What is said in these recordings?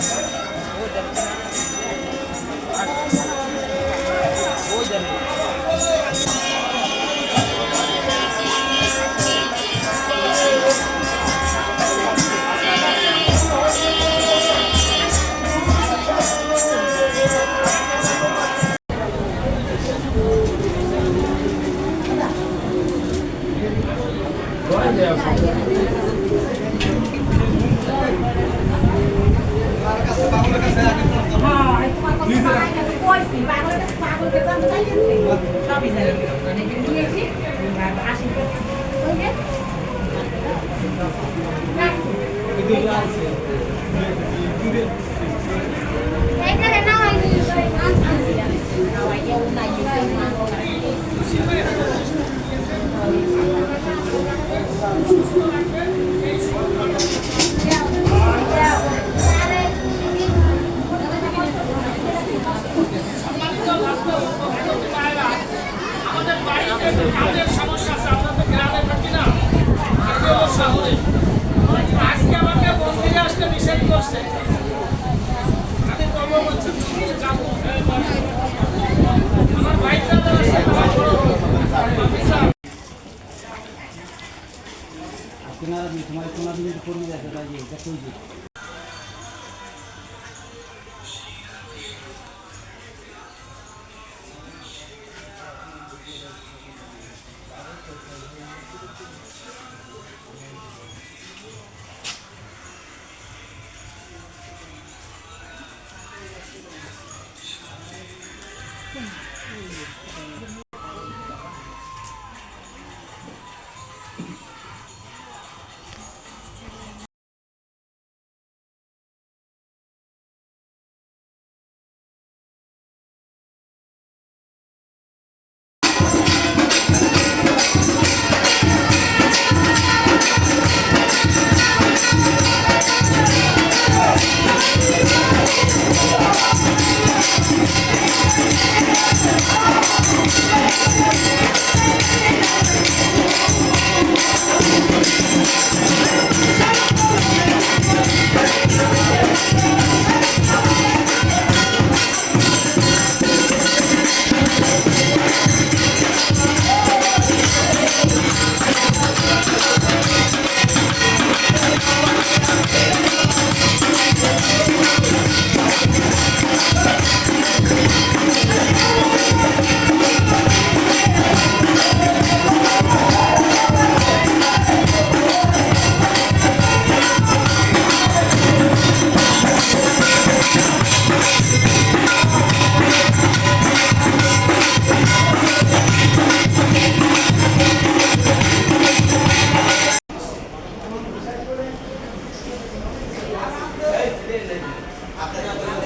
هو ده Thank you. किनारा में तुम्हारे किनारे में कोई नहीं रहता ये कोई আপনার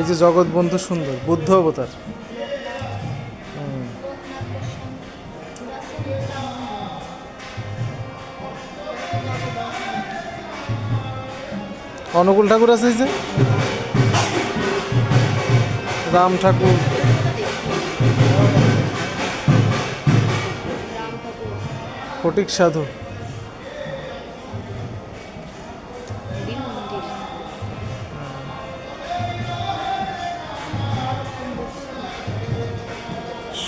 এই যে জগৎবন্ধু সুন্দর বুদ্ধ অবতার। অনুকূল ঠাকুর আছে যে? রাম ঠাকুর। ফটিক সাধু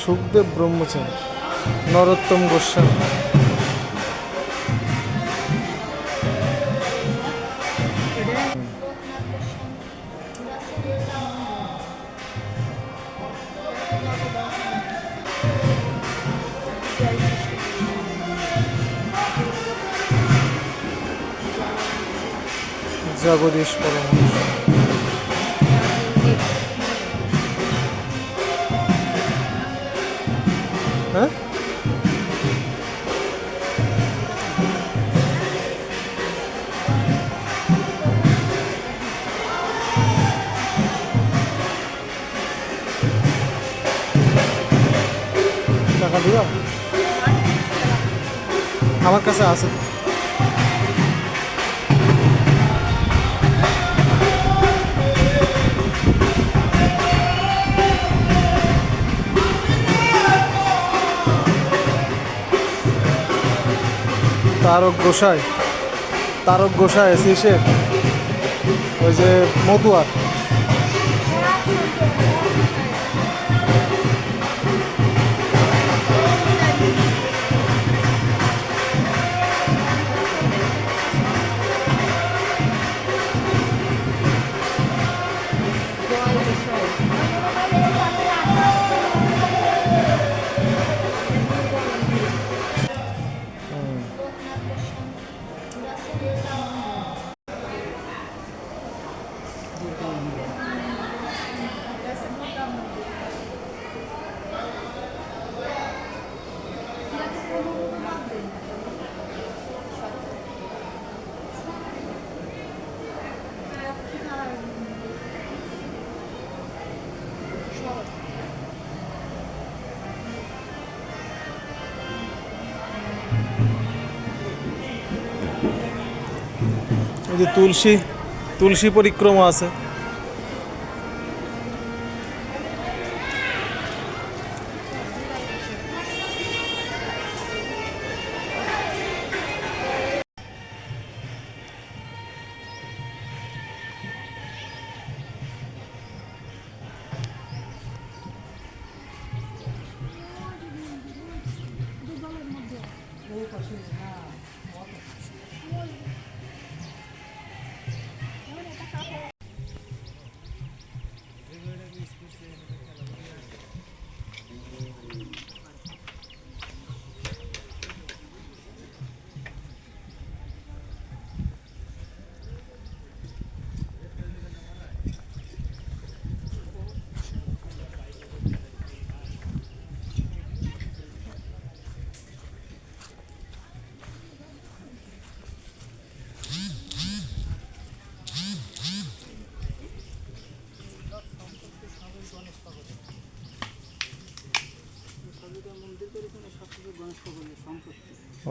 সুখদেব ব্রহ্মচারী নরোত্তম গোস্বামী। জগদীশ পরমহংস। হ্যাঁ? টাকা দিবা? আমার কাছে আছে। তারক গোসাই তারক গোসাই এসে ওই যে মতুয়ার। ওই যে তুলসী তুলসী পরিক্রমা আছে।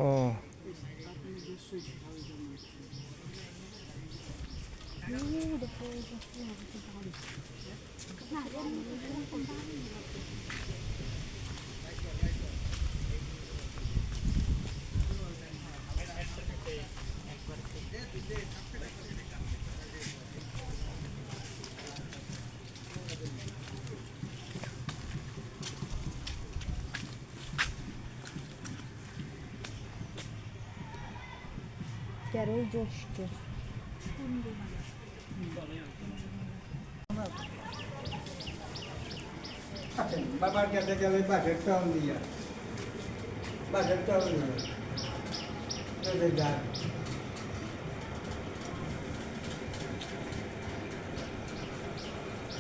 ও তেরোই জ্যৈষ্ঠ। বাবার কাছে গেলে বাঘের টাউন নিয়ে গান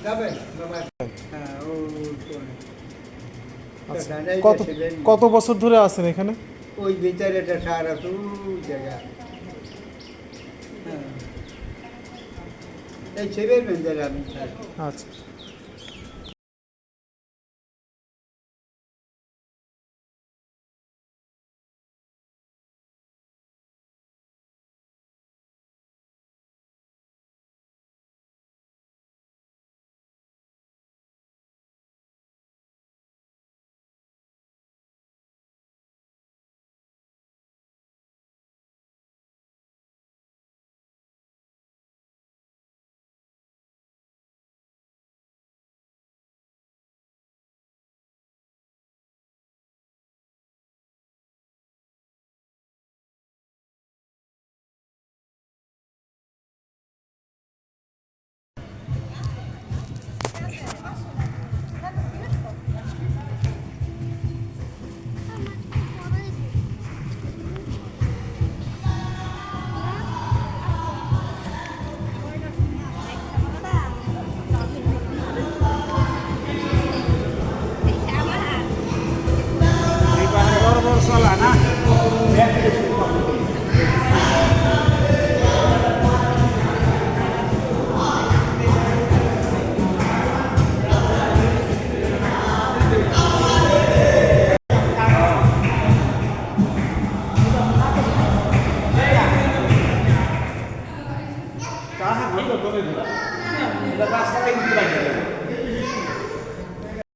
যাবেন বাবা হ্যাঁ। আচ্ছা। কত কত বছর ধরে আছেন এখানে? ওই ভিতরে একটা সার আছে জায়গা হ্যাঁ। এই ছেলের মেন্দারে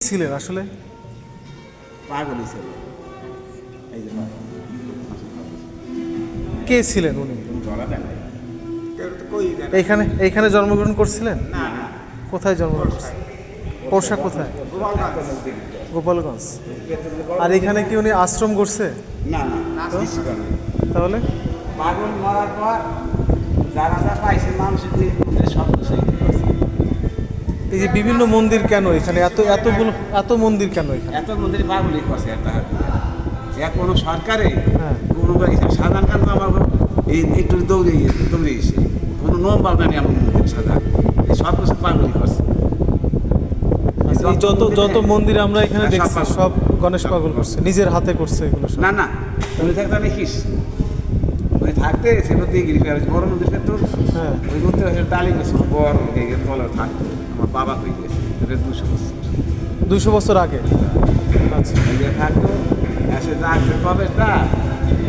ছিলেন আসলে? পাগল হিসেবে এই যে পাগল। কে ছিলেন উনি? এইখানে এইখানে জন্মগ্রহণ করছিলেন? কোথায় জন্মগ্রহণ করছিলেন? পোশাক কোথায়? গোপালগঞ্জ। আর এখানে কি উনি আশ্রম করছে? না না। তাহলে? পাগল মরার পর যারা যা পাইছে মানুষের সব এই যে বিভিন্ন মন্দির কেন এখানে? এত এতগুলো এত মন্দির কেন এখানে? এত মন্দির পাগলই করছে একটা হাতে। এক কোনো সরকারে হ্যাঁ। কোনো সাধারণ কারণ আমার এই একটু দৌড়ে গিয়েছে দৌড়ে গেছে কোনো নিয়ম পাল্টা নেই আমার মন্দির সাধারণ এই সব কিছু পাগলই করছে। এই যত যত মন্দির আমরা এখানে হ্যাঁ, দেখছি সব গণেশ পাগল। করছে নিজের হাতে করছে এগুলো না না উনি থাকতে দেখিস। উনি থাকতে সেটা দিয়ে গিরি বড় মন্দির হ্যাঁ। ওই করতে ডালি বড় গেছে তলে থাকতো। আমার বাবা হয়ে গেছে এটা দুশো বছর। দুশো বছর আগে? আচ্ছা। এই যে থাকতো এসে যাচ্ছে কবে তা?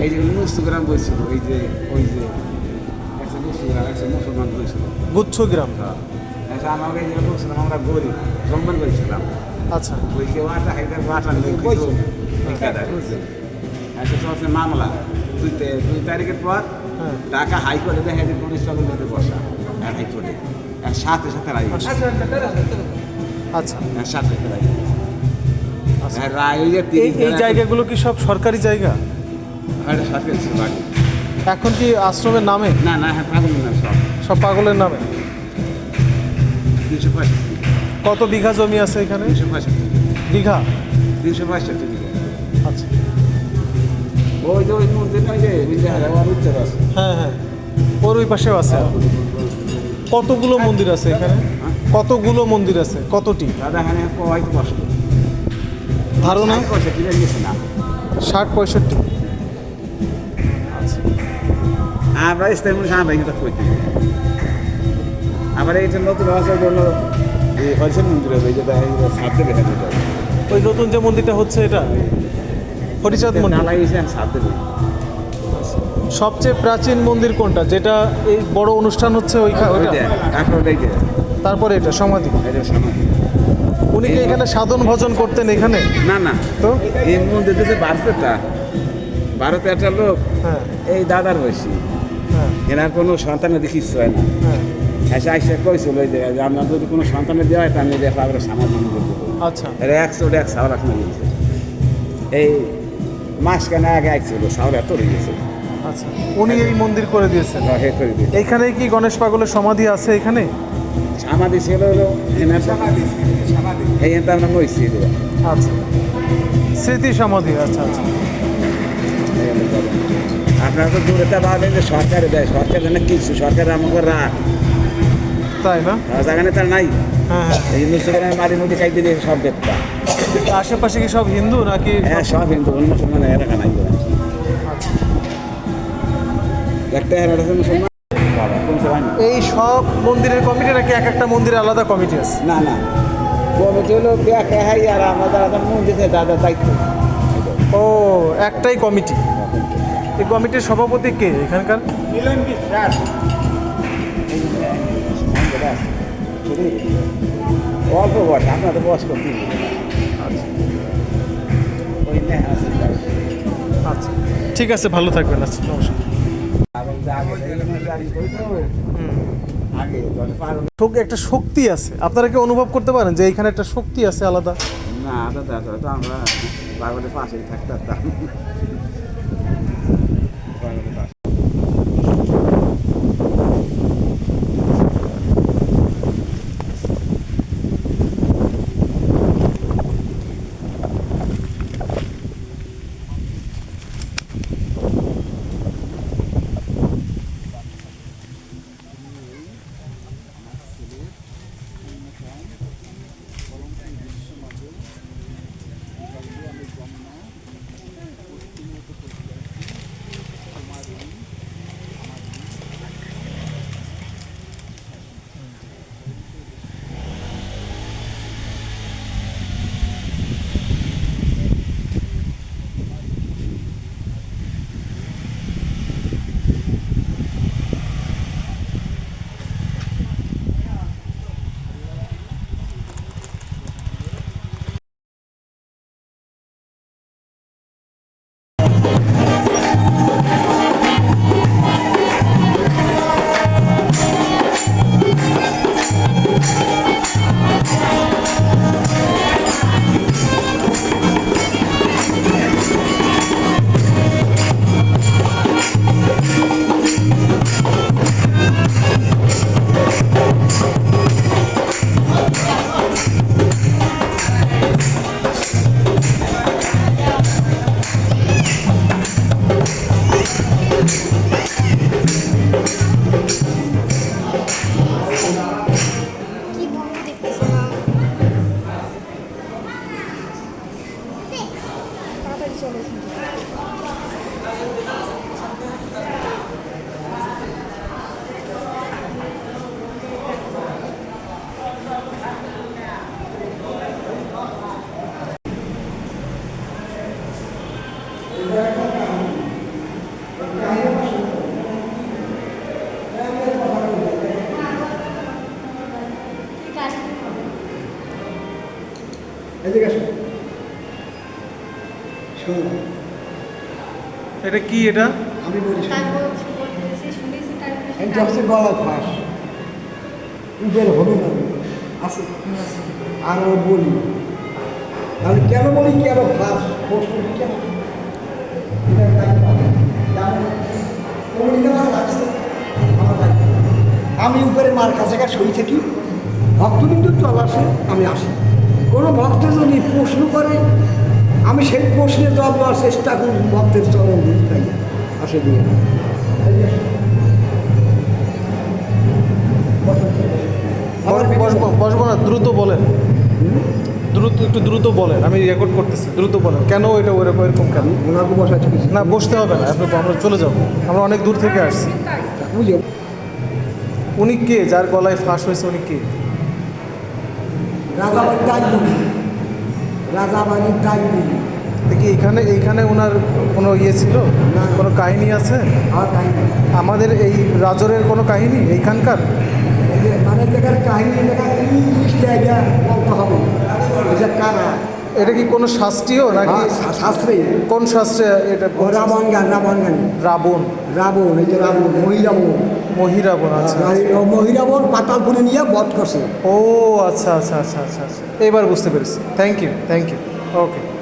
এই যে মুস্তগ্রাম বলছিল ওই যে ওই যে একটা মুস্তগ্রাম একটা মুসলমান বলছিল। গুচ্ছ গ্রাম এসে আমাকে এই যে বলছিলাম আমরা গরিব জঙ্গল বলছিলাম। আচ্ছা। ওই কেউ আটা হাইতে বাটা নেই কইছো? মামলা দুই দুই তারিখের পর হ্যাঁ। ঢাকা হাইকোর্টে দেখে যে পুলিশ চক্রের বসা হাইকোর্টে। আর সাথে সাথে রায় আচ্ছা। আর সাথে সাথে রায় আচ্ছা। আর রায় ওই যে এই এই জায়গাগুলো কি সব সরকারি জায়গা? আর এটা সরকারি আগে। এখন কি আশ্রমের নামে? না না হ্যাঁ পাগল না সব। সব পাগলের নামে? তিনশো পঁয়ষট্টি। কত বিঘা জমি আছে এখানে? তিনশো পঁয়ষট্টি। বিঘা? তিনশো পঁয়ষট্টি বিঘা। আচ্ছা। ওই যে ওই মন্দির ওই যে হ্যাঁ হ্যাঁ ওর ওই পাশেও আছে। কতগুলো মন্দির আছে এখানে? কতগুলো মন্দির আছে? কতটি? দাদা এখানে হয়তো কষ্ট ধারণা? ষাট পঁয়ষট্টি। আমরা মনে আমরা কিন্তু করতে আবার এইটা নতুন জন্য এই হয়েছে মন্দির হবে সাথে দেখা ওই নতুন যে মন্দিরটা হচ্ছে এটা? হরিচাঁদ না মন্দির সাথে সবচেয়ে প্রাচীন মন্দির কোনটা? যেটা এই বড় অনুষ্ঠান হচ্ছে ওইখানে তারপরে এটা সমাধি। উনি কি এখানে সাধন ভজন করতেন এখানে? না না। তো? এই মন্দির যে বাড়ছে তা ভারতে একটা লোক হ্যাঁ। এই দাদার বয়সী। হ্যাঁ। এনার কোনো সন্তানের দেখি হয় না। হ্যাঁ। এসে আইসে কইছিল ওই যে যে আপনার যদি কোনো সন্তানের দেওয়া হয় তা আমি দেখো আমরা সামাজিক করব আচ্ছা। একশো এক গেছে এই মাসখানে আগে আইছিল এত রয়ে গেছে। আচ্ছা উনি এই মন্দির করে দিয়েছেন। হে করে দিয়ে এইখানে কি গণেশ পাগলের সমাধি আছে এখানে? সামাদি ছিল হলো এনার এই এনটা আমরা কইছি দেওয়া আচ্ছা। স্মৃতি সমাধি আচ্ছা আচ্ছা। আপনারা তো দূরে তা ভাবেন যে সরকারে দেয় সরকার জানে কিছু সরকার আমাকে রাখ তাই না? জায়গানে তার নাই। হ্যাঁ হ্যাঁ। এই জন্য সেখানে খাইতে দিয়ে সব আশেপাশে কি সব হিন্দু নাকি হ্যাঁ সব হিন্দু মুসলমান এলাকা নাই। এই সব মন্দিরের কমিটি নাকি এক একটা মন্দিরে আলাদা কমিটি আছে? না না। কমিটি হলো আর আমাদের তার মন্দির তাদের দায়িত্ব। ও একটাই কমিটি। এই কমিটির সভাপতি কে এখানকার? মিলন বিশ্বাস অল্প বয়স তো বয়স নেহা আছে আচ্ছা ঠিক আছে ভালো থাকবেন আচ্ছা নমস্কার। একটা শক্তি আছে। আপনারা কি অনুভব করতে পারেন যে এখানে একটা শক্তি আছে আলাদা? না দাদা আমরা পাশেই থাকতাম। তাড়াতাড়ি চলে এখান থেকে। ঠিক এটা কি এটা? আমি বলি এটা হচ্ছে গলা ফাঁস। উবের হবে না। আছে। আর আমি বলি। আমি কেন বলি কেন ফাঁস? প্রশ্ন কেন? আমি উপরে মার কাছে কাছে সই থাকি। ভক্তবিন্দু চল আসে আমি আসি। কোনো ভক্ত যদি প্রশ্ন করে আমি সেই প্রশ্নের জবাব দেওয়ার চেষ্টা করি ভক্তের চরণ তাই আসে দিয়ে বসবো না দ্রুত বলেন। দ্রুত একটু দ্রুত বলেন আমি রেকর্ড করতেছি দ্রুত বলেন। কেন এটা ওরকম এরকম কেন? ওনাকে বসাচ্ছি না বসতে হবে না আপনি আমরা চলে যাব। আমরা অনেক দূর থেকে আসছি। বুঝো উনি কে? যার গলায় ফাঁস হয়েছে উনি কে? দায়বুড়ি রাজাবাড়ির দায়বুড়ি দেখি এখানে এইখানে ওনার কোনো ইয়ে ছিল? না। কোনো কাহিনী আছে? আমাদের এই রাজরের কোনো কাহিনী এইখানকার? এই মানে জায়গার কাহিনী জায়গা বলতে হবে? কারা? এটা কি কোনো শাস্ত্রীয় নাকি হ্যাঁ, শাস্ত্রে কোন শাস্ত্রে এটা রাবণ গান রাবণ গান রাবণ। রাবণ এই যে রাবণ মহিরাবণ। মহিরাবণ আচ্ছা মহিরাবণ পাতালপুরে নিয়ে বধ করছে। ও আচ্ছা আচ্ছা আচ্ছা আচ্ছা। আচ্ছা এবার বুঝতে পেরেছি। Thank you thank you okay